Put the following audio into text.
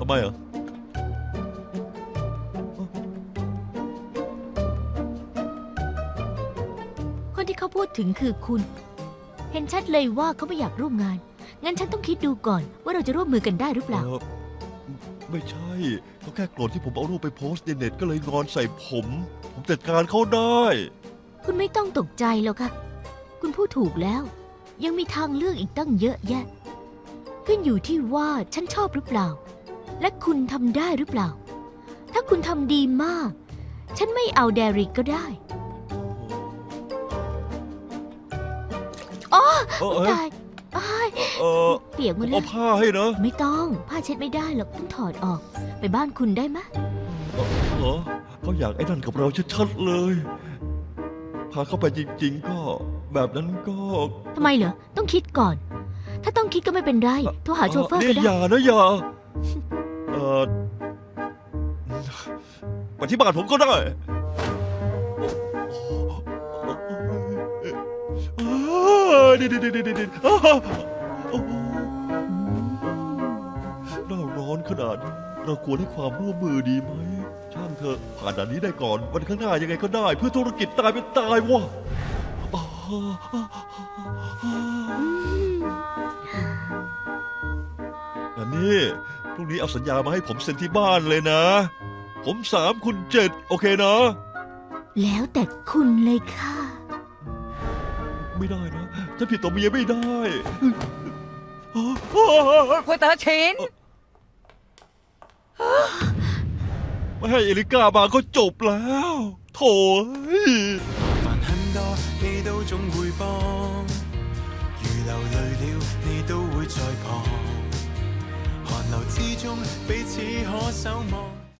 ทำไมเหรอคนที่เขาพูดถึงคือคุณ เห็นชัดเลยว่าเขาไม่อยากร่วมงาน งั้นฉันต้องคิดดูก่อนว่าเราจะร่วมมือกันได้หรือเปล่า เออไม่ใช่เขาแค่โกรธที่ผมเอารูปไปโพสต์ในเน็ตก็เลยงอนใส่ผม ผมจัดการเขาได้ คุณไม่ต้องตกใจหรอกค่ะ คุณพูดถูกแล้ว ยังมีทางเลือกอีกตั้งเยอะแยะ ขึ้นอยู่ที่ว่าฉันชอบหรือเปล่า และคุณทำได้หรือเปล่า ถ้าคุณทำดีมาก ฉันไม่เอาเดริกก็ได้เออเออตายอ้ายเออเปียกหมดเลเอาย ผ้าให้นะไม่ต้อง ผ้าเช็ดไม่ได้หรอกต้องถอดออก ไปบ้านคุณได้ไหมะเหรอเขาอยากไอ้นั่นกับเราชัดๆเลย พาเข้าไปจริง ๆ ก็แบบนั้นก็ทำไมเหรอ ต้องคิดก่อน ถ้าต้องคิดก็ไม่เป็นไร โทรหาโชเฟอร์นี่ก็ได้อย่านะอย่าเออไปที่บ้านผมก็ได้ดิดิดิดิดิดิหน้าร้อนขนาดนี้เราควรให้ความร่วมมือดีไหม ช่างเถอะผ่านด่านนี้ได้ก่อน วันข้างหน้ายังไงก็ได้ เพื่อธุรกิจตายเป็นตายวะอันนี้ รุ่งนี้เอาสัญญามาให้ผมเซ็นที่บ้านเลยนะ ผมสามคุณเจ็ดโอเคนะ แล้วแต่คุณเลยค่ะ ไม่ได้นะฉันผิดต่อเมียไม่ได้คุณเต๋อชินไม่ให้เอลิก้ามาก็จบแล้วโถ่ 流之中，彼此可守望。